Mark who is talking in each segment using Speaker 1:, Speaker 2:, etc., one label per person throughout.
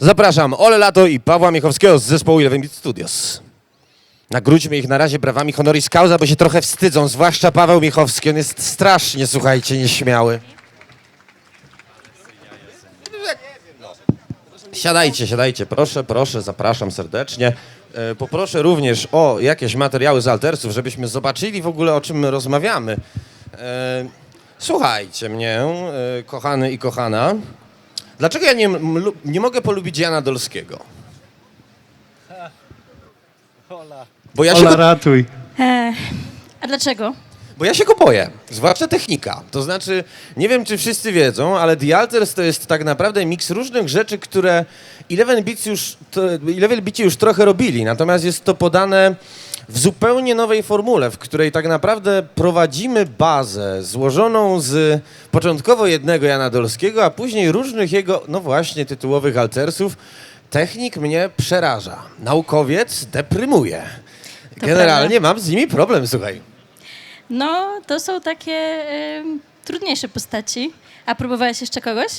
Speaker 1: Zapraszam Ole Lato i Pawła Miechowskiego z zespołu Eleven Beat Studios. Nagródźmy ich na razie brawami honoris causa, bo się trochę wstydzą, zwłaszcza Paweł Miechowski. On jest strasznie, słuchajcie, nieśmiały. Siadajcie, siadajcie, proszę, proszę, zapraszam serdecznie. E, Poproszę również o jakieś materiały z altersów, żebyśmy zobaczyli w ogóle o czym my rozmawiamy. E, Słuchajcie mnie, e, kochany i kochana. Dlaczego ja nie, nie mogę polubić Jana Dolskiego? Bo ja, się
Speaker 2: Ola,
Speaker 1: go,
Speaker 2: ratuj.
Speaker 3: E, a dlaczego?
Speaker 1: bo ja się go boję, zwłaszcza technika. To znaczy, nie wiem czy wszyscy wiedzą, ale The Alters to jest tak naprawdę miks różnych rzeczy, które Eleven Beats już, to, Eleven Beats już trochę robili, natomiast jest to podane w zupełnie nowej formule, w której tak naprawdę prowadzimy bazę złożoną z początkowo jednego Jana Dolskiego, a później różnych jego, no właśnie, tytułowych altersów. Technik mnie przeraża. Naukowiec deprymuje.
Speaker 3: To
Speaker 1: Generalnie mam z nimi problem, słuchaj.
Speaker 3: No, to są takie e, trudniejsze postaci. A próbowałeś jeszcze kogoś?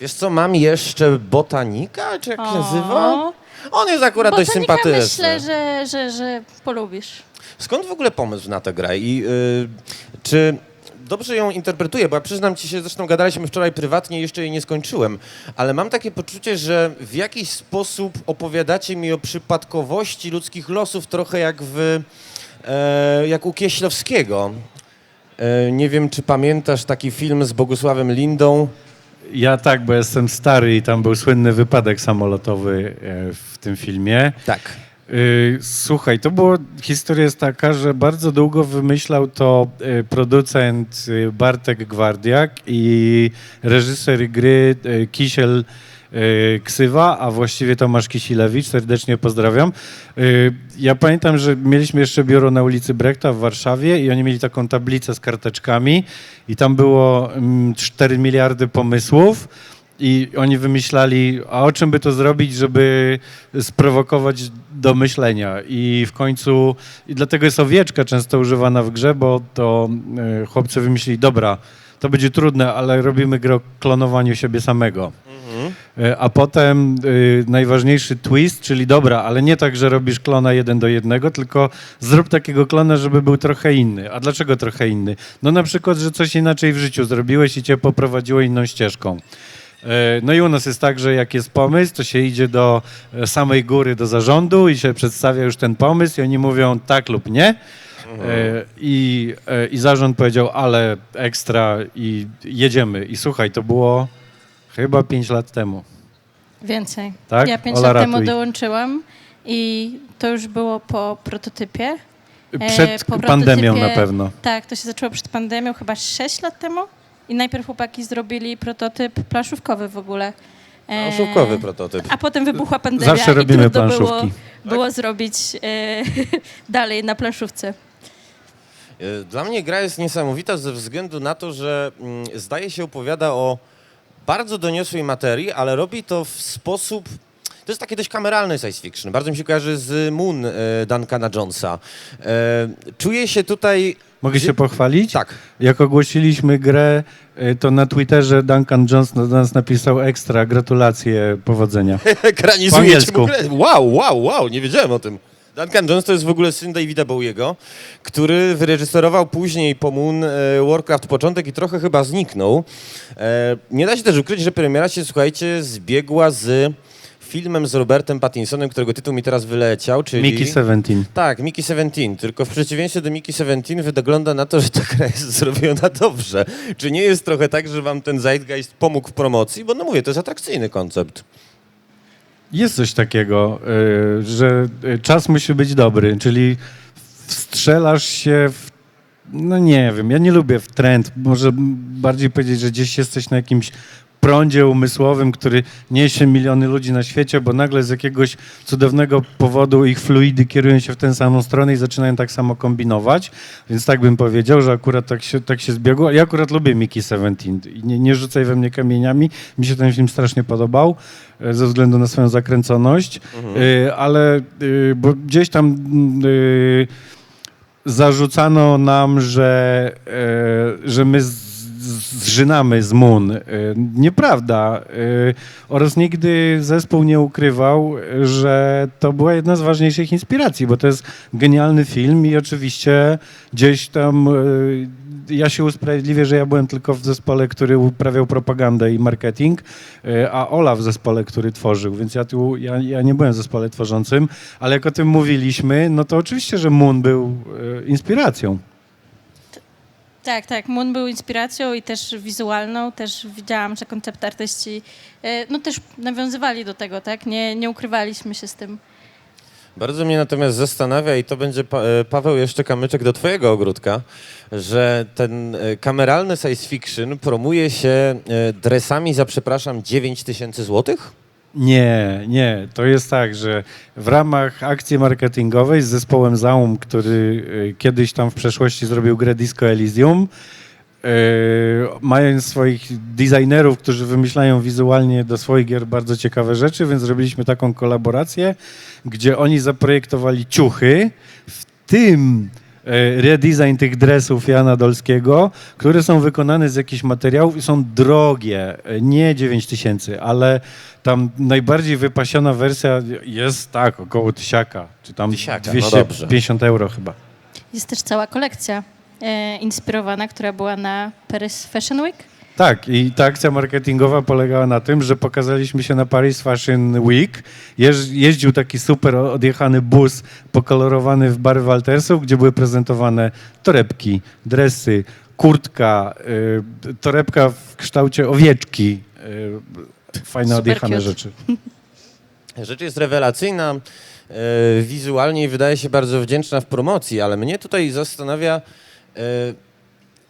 Speaker 1: Wiesz co, mam jeszcze botanika, czy jak się nazywa? On jest akurat dość
Speaker 3: botanika
Speaker 1: sympatyczny.
Speaker 3: myślę, że, że, że polubisz.
Speaker 1: Skąd w ogóle pomysł na tę grę i y, czy dobrze ją interpretuję? Bo ja przyznam ci się, zresztą gadaliśmy wczoraj prywatnie, jeszcze jej nie skończyłem, ale mam takie poczucie, że w jakiś sposób opowiadacie mi o przypadkowości ludzkich losów, trochę jak w, e, jak u Kieślowskiego. E, nie wiem, czy pamiętasz taki film z Bogusławem Lindą?
Speaker 2: Ja tak, bo jestem stary i tam był słynny wypadek samolotowy e, w tym filmie.
Speaker 1: Tak.
Speaker 2: Y, Słuchaj, to było, historia jest taka, że bardzo długo wymyślał to y, producent Bartek Gwardiak i reżyser gry Kisiel Ksywa, a właściwie Tomasz Kisilewicz, serdecznie pozdrawiam. Y, Ja pamiętam, że mieliśmy jeszcze biuro na ulicy Brechta w Warszawie i oni mieli taką tablicę z karteczkami i tam było mm, 4 miliardy pomysłów. I oni wymyślali, a o czym by to zrobić, żeby sprowokować do myślenia. I w końcu, i dlatego jest owieczka często używana w grze, bo to e, chłopcy wymyślili, dobra, to będzie trudne, ale robimy grę o klonowaniu siebie samego. E, A potem y, najważniejszy twist, czyli dobra, ale nie tak, że robisz klona jeden do jednego, tylko zrób takiego klona, żeby był trochę inny. A dlaczego trochę inny? No na przykład, że coś inaczej w życiu zrobiłeś i cię poprowadziło inną ścieżką. E, No i u nas jest tak, że jak jest pomysł, to się idzie do e, samej góry, do zarządu i się przedstawia już ten pomysł i oni mówią tak lub nie. I, I zarząd powiedział, ale ekstra i jedziemy. I słuchaj, to było chyba 5 lat temu.
Speaker 3: Więcej.
Speaker 2: Tak?
Speaker 3: Ja pięć
Speaker 2: Ola,
Speaker 3: lat temu
Speaker 2: ratuj.
Speaker 3: dołączyłam i to już było po prototypie. E,
Speaker 2: Przed
Speaker 3: po
Speaker 2: pandemią
Speaker 3: prototypie-
Speaker 2: na pewno.
Speaker 3: Tak, to się zaczęło przed pandemią, chyba 6 lat temu. I najpierw chłopaki zrobili prototyp planszówkowy w ogóle. E,
Speaker 1: Szówkowy prototyp.
Speaker 3: A potem wybuchła pandemia
Speaker 2: Zawsze
Speaker 3: i
Speaker 2: robimy
Speaker 3: trudno było,
Speaker 2: planszówki.
Speaker 3: było zrobić e, dalej na planszówce.
Speaker 1: Dla mnie gra jest niesamowita ze względu na to, że mm, zdaje się opowiada o bardzo doniosłej materii, ale robi to w sposób. To jest takie dość kameralne science fiction. Bardzo mi się kojarzy z Moon e, Duncana Jonesa. E, czuję się tutaj.
Speaker 2: Mogę się pochwalić?
Speaker 1: Tak.
Speaker 2: Jak ogłosiliśmy grę, y, to na Twitterze Duncan Jones do nas napisał ekstra, gratulacje, powodzenia. Angielsku.
Speaker 1: w ogóle. Wow, wow, wow, nie wiedziałem o tym. Duncan Jones to jest w ogóle syn Davida Bowiego, który wyreżyserował później po Moon e, Warcraft początek i trochę chyba zniknął. E, nie da się też ukryć, że premiera się, słuchajcie, zbiegła z filmem z Robertem Pattinsonem, którego tytuł mi teraz wyleciał, czyli...
Speaker 2: Mickey 17.
Speaker 1: Tak, Mickey 17, tylko w przeciwieństwie do Mickey 17 wygląda na to, że ta gra jest zrobiona dobrze. Czy nie jest trochę tak, że wam ten Zeitgeist pomógł w promocji? Bo no mówię, to jest atrakcyjny koncept.
Speaker 2: Jest coś takiego, y, że y, czas musi być dobry, czyli wstrzelasz się w, no nie wiem, ja nie lubię w trend, może bardziej powiedzieć, że gdzieś jesteś na jakimś prądzie umysłowym, który niesie miliony ludzi na świecie, bo nagle z jakiegoś cudownego powodu ich fluidy kierują się w tę samą stronę i zaczynają tak samo kombinować, więc tak bym powiedział, że akurat tak się, tak się zbiegło. Ja akurat lubię Mickey 17 i nie, nie rzucaj we mnie kamieniami, mi się ten film strasznie podobał e, ze względu na swoją zakręconość, e, ale e, bo gdzieś tam zarzucano nam, że, że my z, zżynamy z Moon. Y, Nieprawda. Y, Oraz nigdy zespół nie ukrywał, że to była jedna z ważniejszych inspiracji, bo to jest genialny film i oczywiście gdzieś tam y, ja się usprawiedliwię, że ja byłem tylko w zespole, który uprawiał propagandę i marketing, a Ola w zespole, który tworzył, więc ja tu, ja, ja nie byłem w zespole tworzącym, ale jak o tym mówiliśmy, no to oczywiście, że Moon był inspiracją.
Speaker 3: Tak, tak. Moon był inspiracją i też wizualną. Też widziałam, że koncept artyści e, no też nawiązywali do tego, tak? Nie, nie ukrywaliśmy się z tym.
Speaker 1: Bardzo mnie natomiast zastanawia, i to będzie, e, Paweł, jeszcze kamyczek do twojego ogródka, że ten e, kameralny science fiction promuje się dresami za, przepraszam, 9 tysięcy złotych?
Speaker 2: Nie, nie. To jest tak, że w ramach akcji marketingowej z zespołem Zaum, który y, kiedyś tam w przeszłości zrobił grę Disco Elysium, y, mając swoich designerów, którzy wymyślają wizualnie do swoich gier bardzo ciekawe rzeczy, więc zrobiliśmy taką kolaborację, gdzie oni zaprojektowali ciuchy, w tym redesign tych dresów Jana Dolskiego, które są wykonane z jakichś materiałów i są drogie, e, nie 9 tysięcy, ale tam najbardziej wypasiona wersja jest tak, około tysiaka, czy tam
Speaker 1: Tysiaka, no dobrze.
Speaker 2: 250 euro chyba.
Speaker 3: Jest też cała kolekcja e, inspirowana, która była na Paris Fashion Week.
Speaker 2: Tak, i ta akcja marketingowa polegała na tym, że pokazaliśmy się na Paris Fashion Week. Jeździł taki super odjechany bus pokolorowany w barwy Waltersów, gdzie były prezentowane torebki, dresy, kurtka, y, torebka w kształcie owieczki. Y, fajne
Speaker 3: Super
Speaker 2: odjechane
Speaker 3: cute.
Speaker 2: rzeczy.
Speaker 1: Rzecz jest rewelacyjna, e, wizualnie i wydaje się bardzo wdzięczna w promocji, ale mnie tutaj zastanawia,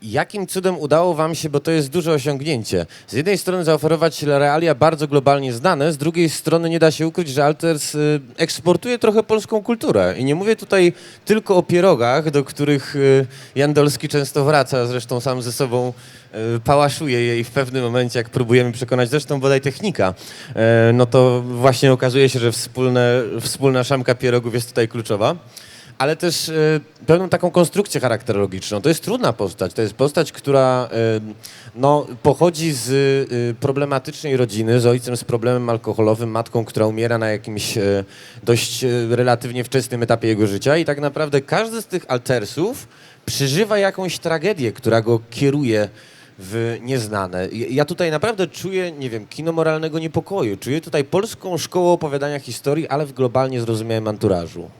Speaker 1: jakim cudem udało wam się, bo to jest duże osiągnięcie, z jednej strony zaoferować realia bardzo globalnie znane, z drugiej strony nie da się ukryć, że Alters e, eksportuje trochę polską kulturę. I nie mówię tutaj tylko o pierogach, do których e, Jan Dolski często wraca, zresztą sam ze sobą e, pałaszuje jej w pewnym momencie, jak próbujemy przekonać, zresztą bodaj technika, e, no to właśnie okazuje się, że wspólne, wspólna szamka pierogów jest tutaj kluczowa. Ale też e, pełną taką konstrukcję charakterologiczną. To jest trudna postać. To jest postać, która e, no, pochodzi z e, problematycznej rodziny, z ojcem z problemem alkoholowym, matką, która umiera na jakimś dość relatywnie wczesnym etapie jego życia i tak naprawdę każdy z tych altersów przeżywa jakąś tragedię, która go kieruje w nieznane. Ja tutaj naprawdę czuję, nie wiem, kino moralnego niepokoju. Czuję tutaj polską szkołę opowiadania historii, ale w globalnie zrozumiałym anturażu.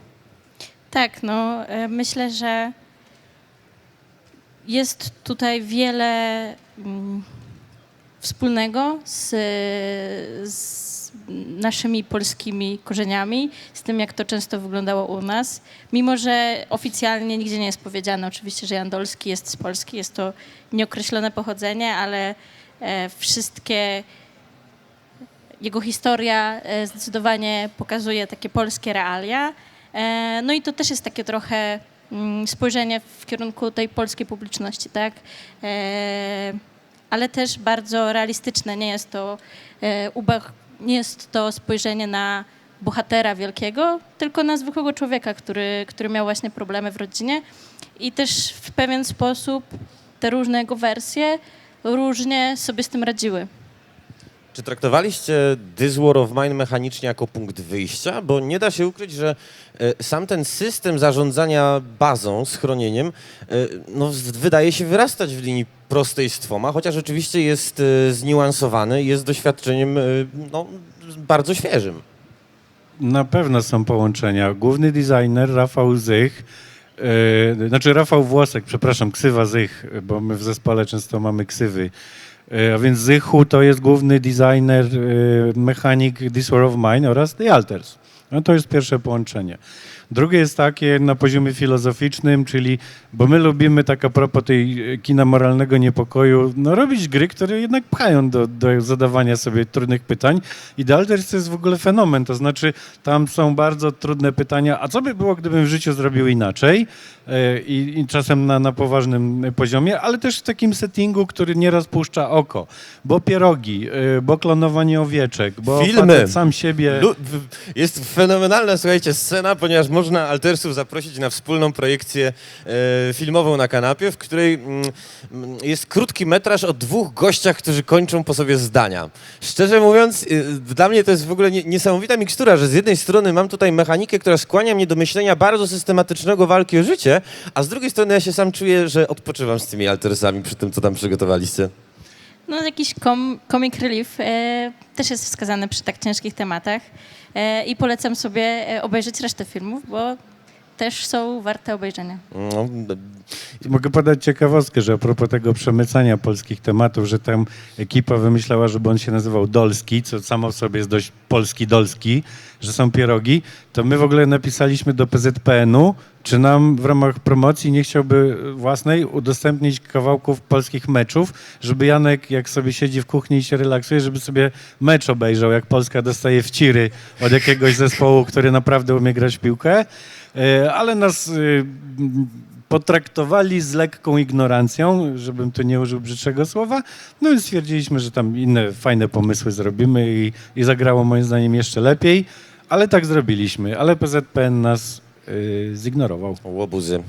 Speaker 3: Tak, no e, myślę, że jest tutaj wiele mm, wspólnego z, z naszymi polskimi korzeniami, z tym, jak to często wyglądało u nas. Mimo, że oficjalnie nigdzie nie jest powiedziane oczywiście, że Jan Dolski jest z Polski, jest to nieokreślone pochodzenie, ale e, wszystkie jego historia e, zdecydowanie pokazuje takie polskie realia. E, No i to też jest takie trochę mm, spojrzenie w kierunku tej polskiej publiczności, tak? E, Ale też bardzo realistyczne. Nie jest to, e, nie jest to spojrzenie na bohatera wielkiego, tylko na zwykłego człowieka, który, który miał właśnie problemy w rodzinie. I też w pewien sposób te różne jego wersje różnie sobie z tym radziły.
Speaker 1: Czy traktowaliście This War of Mine mechanicznie jako punkt wyjścia? Bo nie da się ukryć, że e, sam ten system zarządzania bazą, schronieniem, e, no, z- wydaje się wyrastać w linii prostejstwoma, chociaż oczywiście jest e, zniuansowany jest doświadczeniem no, bardzo świeżym.
Speaker 2: Na pewno są połączenia. Główny designer Rafał Zych, e, znaczy Rafał Włosek, przepraszam, ksywa Zych, bo my w zespole często mamy ksywy. E, a więc Zychu to jest główny designer, e, mechanik This War of Mine oraz The Alters. No to jest pierwsze połączenie. Drugie jest takie na poziomie filozoficznym, czyli, bo my lubimy tak a propos tej e, kina moralnego niepokoju, no robić gry, które jednak pchają do, do zadawania sobie trudnych pytań. I The Alters to jest w ogóle fenomen, to znaczy tam są bardzo trudne pytania, a co by było, gdybym w życiu zrobił inaczej? E, I, i czasem na, na poważnym poziomie, ale też w takim settingu, który nieraz puszcza oko. Bo pierogi, e, bo klonowanie owieczek, bo
Speaker 1: Filmy.
Speaker 2: sam siebie...
Speaker 1: Lu- Jest fenomenalna, słuchajcie, scena, ponieważ można Altersów zaprosić na wspólną projekcję e, filmową na kanapie, w której mm, mm, jest krótki metraż o dwóch gościach, którzy kończą po sobie zdania. Szczerze mówiąc, y, dla mnie to jest w ogóle nie, niesamowita mikstura, że z jednej strony mam tutaj mechanikę, która skłania mnie do myślenia bardzo systematycznego walki o życie, a z drugiej strony ja się sam czuję, że odpoczywam z tymi Altersami przy tym, co tam przygotowaliście.
Speaker 3: No jakiś kom, comic relief e, też jest wskazany przy tak ciężkich tematach e, i polecam sobie e, obejrzeć resztę filmów, bo też są warte obejrzenia.
Speaker 1: No,
Speaker 2: Mogę podać ciekawostkę, że a propos tego przemycania polskich tematów, że tam ekipa wymyślała, żeby on się nazywał Dolski, co samo w sobie jest dość polski-dolski, że są pierogi, to my w ogóle napisaliśmy do PZPN-u, czy nam w ramach promocji nie chciałby własnej udostępnić kawałków polskich meczów, żeby Janek, jak sobie siedzi w kuchni i się relaksuje, żeby sobie mecz obejrzał, jak Polska dostaje wciry od jakiegoś zespołu, który naprawdę umie grać w piłkę. E, Ale nas m, potraktowali z lekką ignorancją, żebym tu nie użył brzydszego słowa. No i stwierdziliśmy, że tam inne fajne pomysły zrobimy i, i zagrało moim zdaniem jeszcze lepiej, ale tak zrobiliśmy. Ale PZPN nas y, zignorował.
Speaker 1: Łobuzy.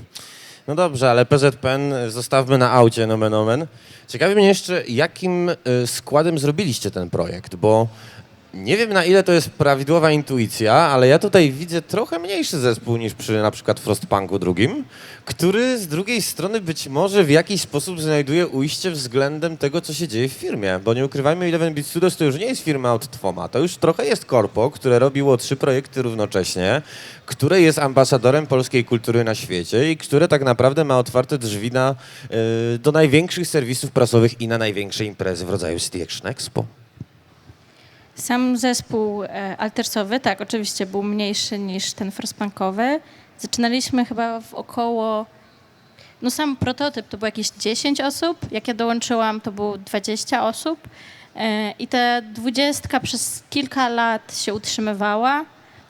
Speaker 1: No dobrze, ale PZPN zostawmy na aucie, nomen omen. Ciekawi mnie jeszcze, jakim y, składem zrobiliście ten projekt, bo nie wiem na ile to jest prawidłowa intuicja, ale ja tutaj widzę trochę mniejszy zespół niż przy na przykład Frostpunku drugim, który z drugiej strony być może w jakiś sposób znajduje ujście względem tego, co się dzieje w firmie, bo nie ukrywajmy, Eleven Beat Studios to już nie jest firma od Twoma, to już trochę jest korpo, które robiło trzy projekty równocześnie, które jest ambasadorem polskiej kultury na świecie i które tak naprawdę ma otwarte drzwi na, y, do największych serwisów prasowych i na największe imprezy w rodzaju Action Expo.
Speaker 3: Sam zespół e, altersowy, tak, oczywiście był mniejszy niż ten frostpunkowy. Zaczynaliśmy chyba w około, no sam prototyp to było jakieś 10 osób, jak ja dołączyłam to było 20 osób. E, i ta dwudziestka przez kilka lat się utrzymywała,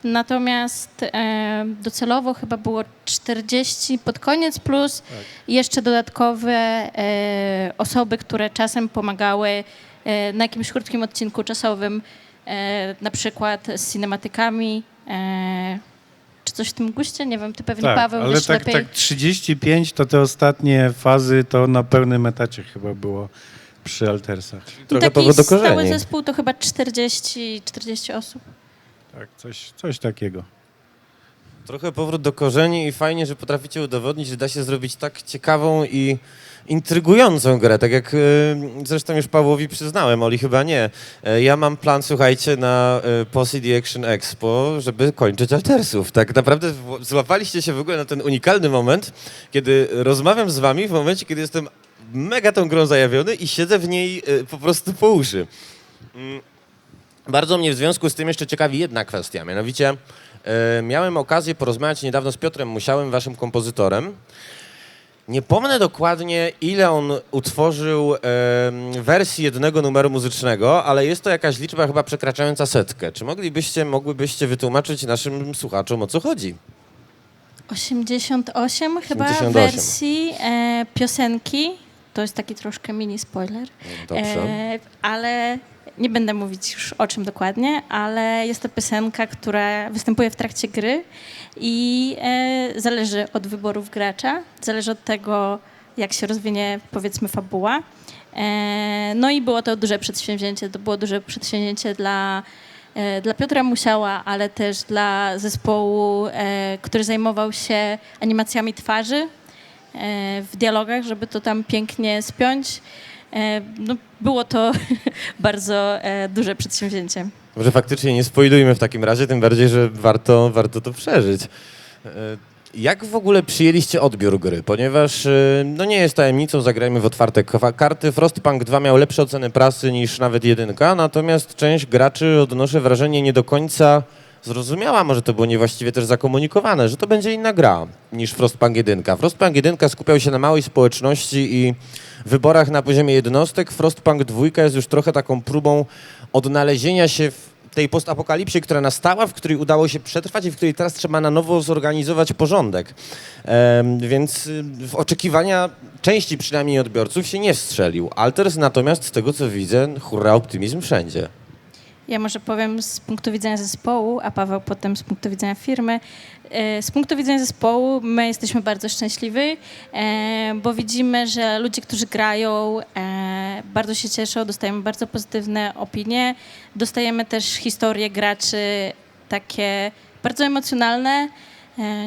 Speaker 3: natomiast e, docelowo chyba było 40 pod koniec plus. Jeszcze dodatkowe osoby, które czasem pomagały na jakimś krótkim odcinku czasowym, e, na przykład z cinematykami, e, czy coś w tym guście, nie wiem, ty pewnie Paweł
Speaker 2: ale
Speaker 3: wiesz
Speaker 2: tak,
Speaker 3: lepiej.
Speaker 2: tak 35 to te ostatnie fazy to na pełnym etacie chyba było przy Altersach.
Speaker 1: Trochę
Speaker 3: Taki
Speaker 1: powrót do
Speaker 3: stały
Speaker 1: korzeni.
Speaker 3: zespół to chyba 40, 40 osób.
Speaker 2: Tak, coś, coś takiego.
Speaker 1: Trochę powrót do korzeni i fajnie, że potraficie udowodnić, że da się zrobić tak ciekawą i intrygującą grę, tak jak y, zresztą już Pawłowi przyznałem, Oli chyba nie. E, Ja mam plan, słuchajcie, na y, po CD Action Expo, żeby kończyć Altersów. Tak naprawdę złapaliście się w ogóle na ten unikalny moment, kiedy rozmawiam z wami w momencie, kiedy jestem mega tą grą zajawiony i siedzę w niej y, po prostu po uszy. Mm. Bardzo mnie w związku z tym jeszcze ciekawi jedna kwestia, mianowicie e, miałem okazję porozmawiać niedawno z Piotrem Musiałem, waszym kompozytorem. Nie pomnę dokładnie, ile on utworzył em, wersji jednego numeru muzycznego, ale jest to jakaś liczba chyba przekraczająca setkę. Czy moglibyście, mogłybyście wytłumaczyć naszym słuchaczom, o co chodzi?
Speaker 3: 88 chyba
Speaker 1: 88.
Speaker 3: wersji e, piosenki. To jest taki troszkę mini spoiler.
Speaker 1: Dobrze.
Speaker 3: E, ale nie będę mówić już o czym dokładnie, ale jest to piosenka, która występuje w trakcie gry i e, zależy od wyborów gracza, zależy od tego, jak się rozwinie powiedzmy fabuła. E, no i było to duże przedsięwzięcie. To było duże przedsięwzięcie dla, e, dla Piotra Musiała, ale też dla zespołu, który zajmował się animacjami twarzy w dialogach, żeby to tam pięknie spiąć. E, No, było to bardzo e, duże przedsięwzięcie.
Speaker 1: Może faktycznie nie spoilujmy w takim razie, tym bardziej, że warto, warto to przeżyć. E, Jak w ogóle przyjęliście odbiór gry? Ponieważ no nie jest tajemnicą, zagrajmy w otwarte karty. Frostpunk 2 miał lepsze oceny prasy niż nawet jedynka, natomiast część graczy, odnoszę wrażenie, nie do końca zrozumiała, może to było niewłaściwie też zakomunikowane, że to będzie inna gra niż Frostpunk 1. Frostpunk 1 skupiał się na małej społeczności i wyborach na poziomie jednostek. Frostpunk 2 jest już trochę taką próbą odnalezienia się w tej postapokalipsie, która nastała, w której udało się przetrwać i w której teraz trzeba na nowo zorganizować porządek. Em, więc y, w oczekiwania części przynajmniej odbiorców się nie wstrzelił. Alters natomiast z tego co widzę, hurra optymizm wszędzie.
Speaker 3: Ja może powiem z punktu widzenia zespołu, a Paweł potem z punktu widzenia firmy. E, Z punktu widzenia zespołu my jesteśmy bardzo szczęśliwi, e, bo widzimy, że ludzie, którzy grają, e, bardzo się cieszą, dostajemy bardzo pozytywne opinie. Dostajemy też historie graczy takie bardzo emocjonalne,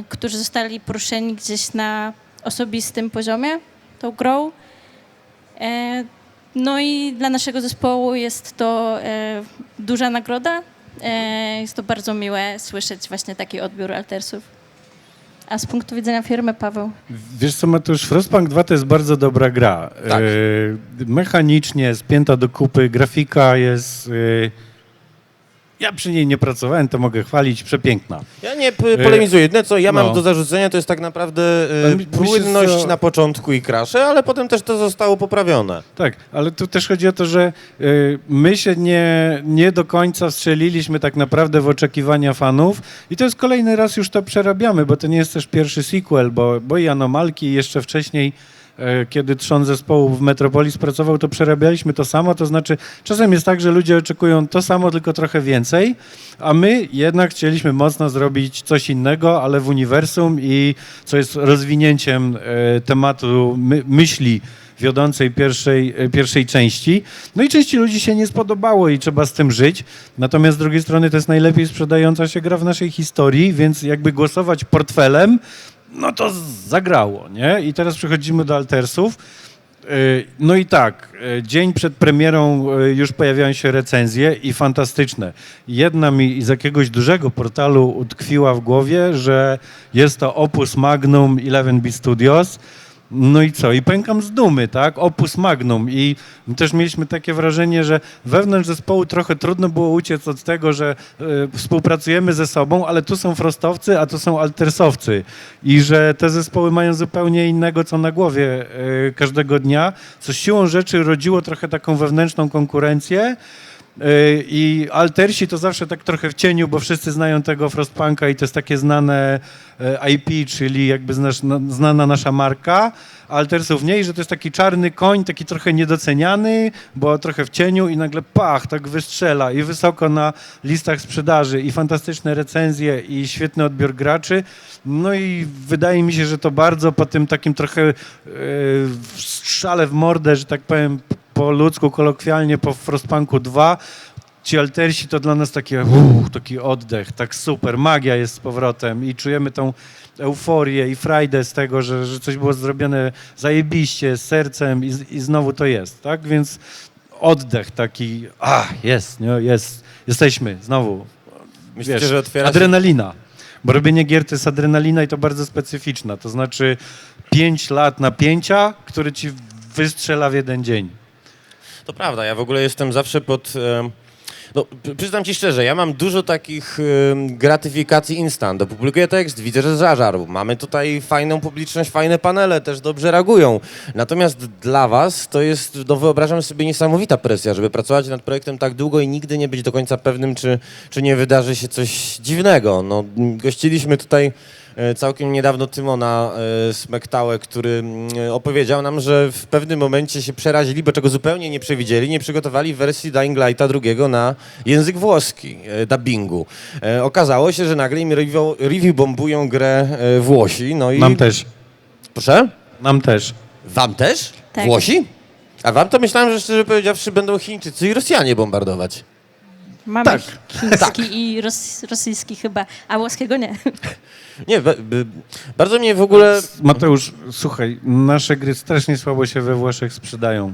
Speaker 3: którzy zostali poruszeni gdzieś na osobistym poziomie tą grą. No i dla naszego zespołu jest to e, duża nagroda. E, jest to bardzo miłe słyszeć właśnie taki odbiór Altersów. A z punktu widzenia firmy, Paweł?
Speaker 2: Wiesz co, Mateusz, Frostpunk 2 to jest bardzo dobra gra.
Speaker 1: Tak.
Speaker 2: E, mechanicznie, spięta do kupy, grafika jest... Ja przy niej nie pracowałem, to mogę chwalić, przepiękna.
Speaker 1: Ja nie polemizuję. Jedyne, co ja mam
Speaker 2: no.
Speaker 1: do zarzucenia, to jest tak naprawdę e,
Speaker 2: mi- myślę,
Speaker 1: płynność
Speaker 2: że-
Speaker 1: na początku i krasze, ale potem też to zostało poprawione.
Speaker 2: Tak, ale tu też chodzi o to, że y, my się nie, nie do końca wstrzeliliśmy tak naprawdę w oczekiwania fanów i to jest kolejny raz już to przerabiamy, bo to nie jest też pierwszy sequel, bo, bo i Anomalki jeszcze wcześniej kiedy trzon zespołu w Metropolis pracował, to przerabialiśmy to samo, to znaczy czasem jest tak, że ludzie oczekują to samo, tylko trochę więcej, a my jednak chcieliśmy mocno zrobić coś innego, ale w uniwersum i co jest rozwinięciem e, tematu my, myśli wiodącej pierwszej, e, pierwszej części. No i części ludzi się nie spodobało i trzeba z tym żyć. Natomiast z drugiej strony to jest najlepiej sprzedająca się gra w naszej historii, więc jakby głosować portfelem, no to zagrało, nie? I teraz przechodzimy do Altersów. Yy, No i tak, yy, dzień przed premierą yy, już pojawiają się recenzje i fantastyczne. Jedna mi z jakiegoś dużego portalu utkwiła w głowie, że jest to opus magnum 11B Studios. No i co? I pękam z dumy, tak? Opus magnum. I też mieliśmy takie wrażenie, że wewnątrz zespołu trochę trudno było uciec od tego, że e, współpracujemy ze sobą, ale tu są frostowcy, a tu są altersowcy. I że te zespoły mają zupełnie innego, co na głowie e, każdego dnia, co siłą rzeczy rodziło trochę taką wewnętrzną konkurencję. Yy, I Altersi to zawsze tak trochę w cieniu, bo wszyscy znają tego Frostpunka i to jest takie znane e, IP, czyli jakby no, znana nasza marka. Altersów nie, i że to jest taki czarny koń, taki trochę niedoceniany, bo trochę w cieniu i nagle pach, tak wystrzela i wysoko na listach sprzedaży i fantastyczne recenzje i świetny odbiór graczy. No i wydaje mi się, że to bardzo po tym takim trochę e, strzale w mordę, że tak powiem, po ludzku, kolokwialnie po Frostpunku 2. Ci altersi to dla nas takie, uff, taki oddech, tak super, magia jest z powrotem i czujemy tą euforię i frajdę z tego, że, że coś było zrobione zajebiście, z sercem i, i znowu to jest, tak? Więc oddech taki, a, jest, nie, jest, jesteśmy, znowu.
Speaker 1: Myślicie, że otwiera.
Speaker 2: Adrenalina. Bo robienie gier to jest adrenalina i to bardzo specyficzna. To znaczy 5 lat napięcia, które ci wystrzela w jeden dzień.
Speaker 1: To prawda, ja w ogóle jestem zawsze pod... em, No, przyznam ci szczerze, ja mam dużo takich em, gratyfikacji instant. Opublikuję tekst, widzę, że zażarł. Mamy tutaj fajną publiczność, fajne panele, też dobrze reagują. Natomiast dla was to jest, no wyobrażam sobie, niesamowita presja, żeby pracować nad projektem tak długo i nigdy nie być do końca pewnym, czy, czy nie wydarzy się coś dziwnego. No, gościliśmy tutaj e, całkiem niedawno Tymona e, Smektałę, który mm, opowiedział nam, że w pewnym momencie się przerazili, bo czego zupełnie nie przewidzieli, nie przygotowali wersji Dying Lighta drugiego na język włoski, e, dubbingu. E, Okazało się, że nagle im review, review bombują grę e, Włosi, no i...
Speaker 2: Nam też.
Speaker 1: Proszę?
Speaker 2: Nam też.
Speaker 1: Wam też?
Speaker 3: Tak.
Speaker 1: Włosi? A wam to myślałem, że szczerze powiedziawszy będą Chińczycy i Rosjanie bombardować.
Speaker 3: Mamy
Speaker 2: Tak.
Speaker 3: chiński i ros, rosyjski chyba, a włoskiego nie.
Speaker 1: Nie, be- be- bardzo mnie w ogóle...
Speaker 2: Mateusz, słuchaj, nasze gry strasznie słabo się we Włoszech sprzedają.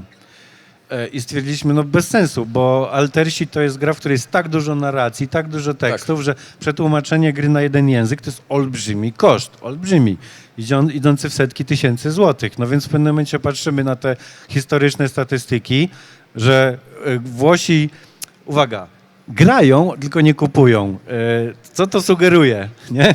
Speaker 2: E, I stwierdziliśmy, no bez sensu, bo Altersi to jest gra, w której jest tak dużo narracji, tak dużo tekstów, że przetłumaczenie gry na jeden język to jest olbrzymi koszt, olbrzymi, idą- idący w setki tysięcy złotych. No więc w pewnym momencie patrzymy na te historyczne statystyki, że e, Włosi, uwaga, grają, tylko nie kupują. E, Co to sugeruje, nie? E,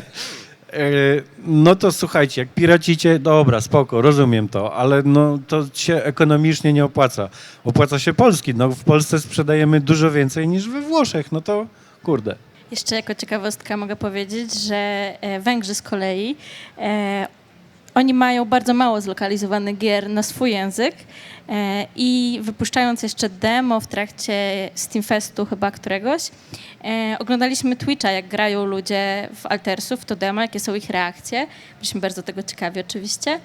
Speaker 2: No to słuchajcie, jak piracicie, dobra, spoko, rozumiem to, ale no to się ekonomicznie nie opłaca. Opłaca się Polski, no w Polsce sprzedajemy dużo więcej niż we Włoszech, no to kurde.
Speaker 3: Jeszcze jako ciekawostka mogę powiedzieć, że e, Węgrzy z kolei, e, oni mają bardzo mało zlokalizowanych gier na swój język I wypuszczając jeszcze demo w trakcie Steamfestu chyba któregoś, e, oglądaliśmy Twitcha, jak grają ludzie w Altersów, w to demo, jakie są ich reakcje. Byliśmy bardzo tego ciekawi oczywiście.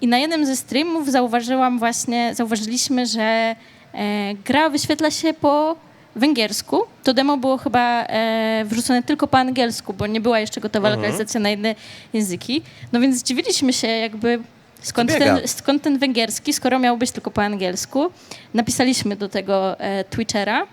Speaker 3: I na jednym ze streamów zauważyłam właśnie, zauważyliśmy, że e, gra wyświetla się po węgiersku. To demo było chyba e, wrzucone tylko po angielsku, bo nie była jeszcze gotowa lokalizacja na inne języki. No więc zdziwiliśmy się jakby skąd ten, skąd ten węgierski, skoro miał być tylko po angielsku. Napisaliśmy do tego e, Twitchera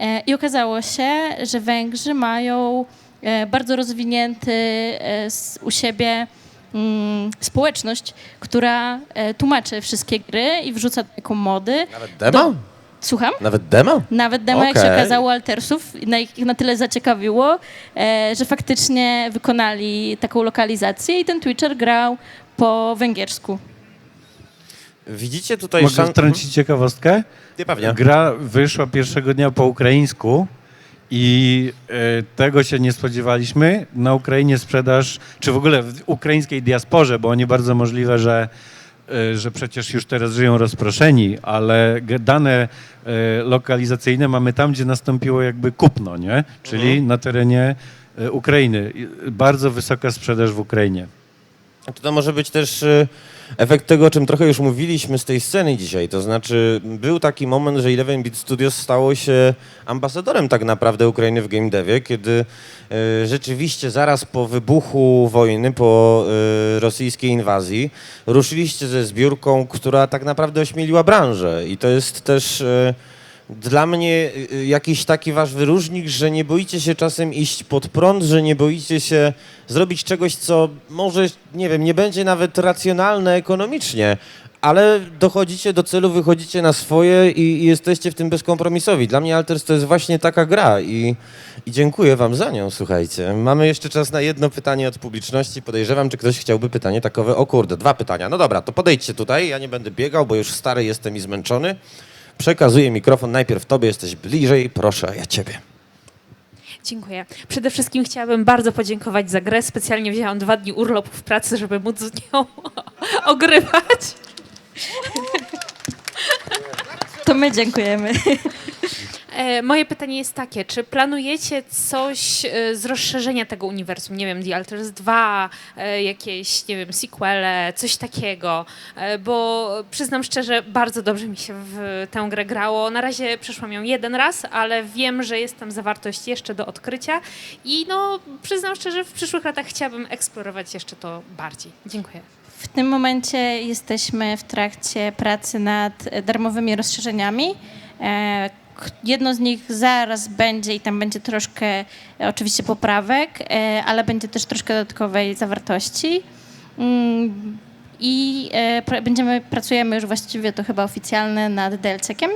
Speaker 3: e, i okazało się, że Węgrzy mają e, bardzo rozwinięty e, s- u siebie mm, społeczność, która e, tłumaczy wszystkie gry i wrzuca taką mody.
Speaker 1: Nawet demo?
Speaker 3: Słucham?
Speaker 1: Nawet demo?
Speaker 3: Nawet demo, jak się okazało, Altersów na ich na tyle zaciekawiło, e, że faktycznie wykonali taką lokalizację i ten Twitcher grał po węgiersku.
Speaker 1: Widzicie tutaj
Speaker 2: Mogę
Speaker 1: szan-
Speaker 2: wtrącić ciekawostkę?
Speaker 1: Nie, pewnie.
Speaker 2: Gra wyszła pierwszego dnia po ukraińsku i e, tego się nie spodziewaliśmy. Na Ukrainie sprzedaż, czy w ogóle w ukraińskiej diasporze, bo oni bardzo możliwe, że, e, że przecież już teraz żyją rozproszeni, ale dane e, lokalizacyjne mamy tam, gdzie nastąpiło jakby kupno, nie? Czyli na terenie Ukrainy. Bardzo wysoka sprzedaż w Ukrainie.
Speaker 1: To może być też y, efekt tego, o czym trochę już mówiliśmy z tej sceny dzisiaj. To znaczy, był taki moment, że 11-bit Studios stało się ambasadorem tak naprawdę Ukrainy w game devie, kiedy y, rzeczywiście zaraz po wybuchu wojny, po y, rosyjskiej inwazji, ruszyliście ze zbiórką, która tak naprawdę ośmieliła branżę. I to jest też... Y, dla mnie y, jakiś taki wasz wyróżnik, że nie boicie się czasem iść pod prąd, że nie boicie się zrobić czegoś, co może, nie wiem, nie będzie nawet racjonalne ekonomicznie, ale dochodzicie do celu, wychodzicie na swoje i, i jesteście w tym bezkompromisowi. Dla mnie Alters to jest właśnie taka gra i, i dziękuję wam za nią, słuchajcie. Mamy jeszcze czas na jedno pytanie od publiczności. Podejrzewam, czy ktoś chciałby pytanie takowe. O kurde, dwa pytania. No dobra, to podejdźcie tutaj, ja nie będę biegał, bo już stary jestem i zmęczony. Przekazuję mikrofon najpierw tobie, jesteś bliżej, proszę, ja ciebie.
Speaker 4: Dziękuję. Przede wszystkim chciałabym bardzo podziękować za grę. Specjalnie wzięłam dwa dni urlopu w pracy, żeby móc z nią ogrywać.
Speaker 3: To my dziękujemy.
Speaker 4: E, moje pytanie jest takie, czy planujecie coś e, z rozszerzenia tego uniwersum? Nie wiem, The Alters 2, e, jakieś, nie wiem, sequele, coś takiego, bo przyznam szczerze, bardzo dobrze mi się w tę grę grało. Na razie przeszłam ją jeden raz, ale wiem, że jest tam zawartość jeszcze do odkrycia i no, przyznam szczerze, w przyszłych latach chciałabym eksplorować jeszcze to bardziej. Dziękuję.
Speaker 3: W tym momencie jesteśmy w trakcie pracy nad darmowymi rozszerzeniami. Jedno z nich zaraz będzie i tam będzie troszkę e, oczywiście poprawek, e, ale będzie też troszkę dodatkowej zawartości. Mm, I e, będziemy, pracujemy już właściwie to chyba oficjalne nad DLC-kiem,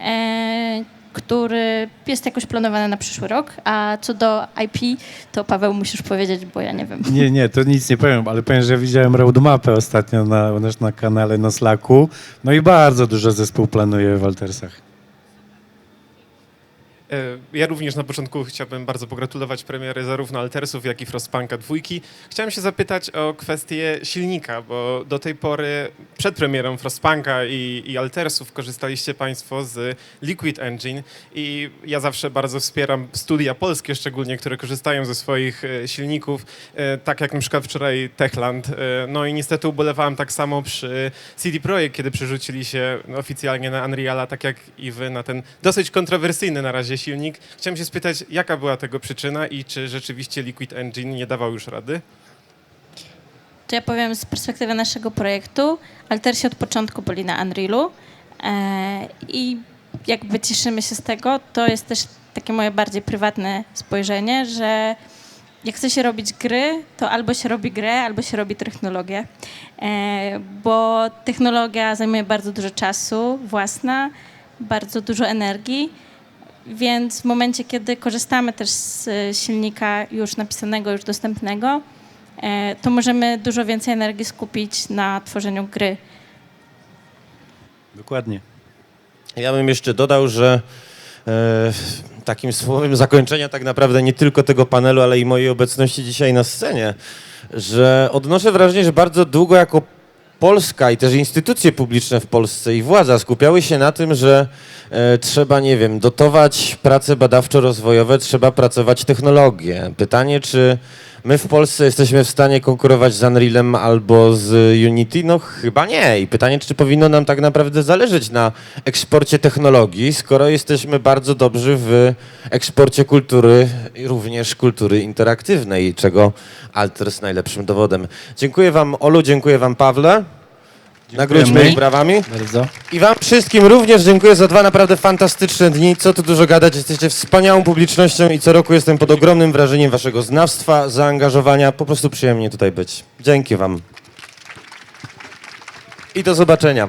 Speaker 3: e, który jest jakoś planowany na przyszły rok. A co do IP, to Paweł musisz powiedzieć, bo ja nie wiem.
Speaker 2: Nie, nie, to nic nie powiem, ale powiem, że widziałem roadmapę ostatnio na, na kanale na Slacku. No i bardzo dużo zespół planuje w Altersach.
Speaker 5: Ja również na początku chciałbym bardzo pogratulować premiery zarówno Altersów, jak i Frostpunka dwójki. Chciałem się zapytać o kwestię silnika, bo do tej pory przed premierą Frostpunka i, i Altersów korzystaliście Państwo z Liquid Engine i ja zawsze bardzo wspieram studia polskie szczególnie, które korzystają ze swoich e, silników, e, tak jak na przykład wczoraj Techland. E, No i niestety ubolewałem tak samo przy CD Projekt, kiedy przerzucili się oficjalnie na Unreala, tak jak i wy, na ten dosyć kontrowersyjny na razie silnik. Chciałem się spytać, jaka była tego przyczyna i czy rzeczywiście Liquid Engine nie dawał już rady?
Speaker 3: To ja powiem z perspektywy naszego projektu. Altersi od początku byli na Unrealu e, i jakby cieszymy się z tego. To jest też takie moje bardziej prywatne spojrzenie, że jak chce się robić gry, to albo się robi grę, albo się robi technologię. E, bo technologia zajmuje bardzo dużo czasu własna, bardzo dużo energii. Więc w momencie, kiedy korzystamy też z e, silnika już napisanego, już dostępnego, e, to możemy dużo więcej energii skupić na tworzeniu gry.
Speaker 2: Dokładnie.
Speaker 1: Ja bym jeszcze dodał, że e, takim słowem zakończenia tak naprawdę nie tylko tego panelu, ale i mojej obecności dzisiaj na scenie, że odnoszę wrażenie, że bardzo długo jako Polska i też instytucje publiczne w Polsce i władza skupiały się na tym, że e, trzeba, nie wiem, dotować prace badawczo-rozwojowe, trzeba pracować technologię. Pytanie, czy my w Polsce jesteśmy w stanie konkurować z Unrealem albo z Unity? No chyba nie. I pytanie, czy powinno nam tak naprawdę zależeć na eksporcie technologii, skoro jesteśmy bardzo dobrzy w eksporcie kultury, również kultury interaktywnej, czego Alter jest najlepszym dowodem. Dziękuję wam, Olu, dziękuję wam, Pawle. Nagródźmy ich brawami.
Speaker 2: Bardzo.
Speaker 1: I wam wszystkim również dziękuję za dwa naprawdę fantastyczne dni. Co tu dużo gadać, jesteście wspaniałą publicznością i co roku jestem pod ogromnym wrażeniem waszego znawstwa, zaangażowania. Po prostu przyjemnie tutaj być. Dzięki wam. I do zobaczenia.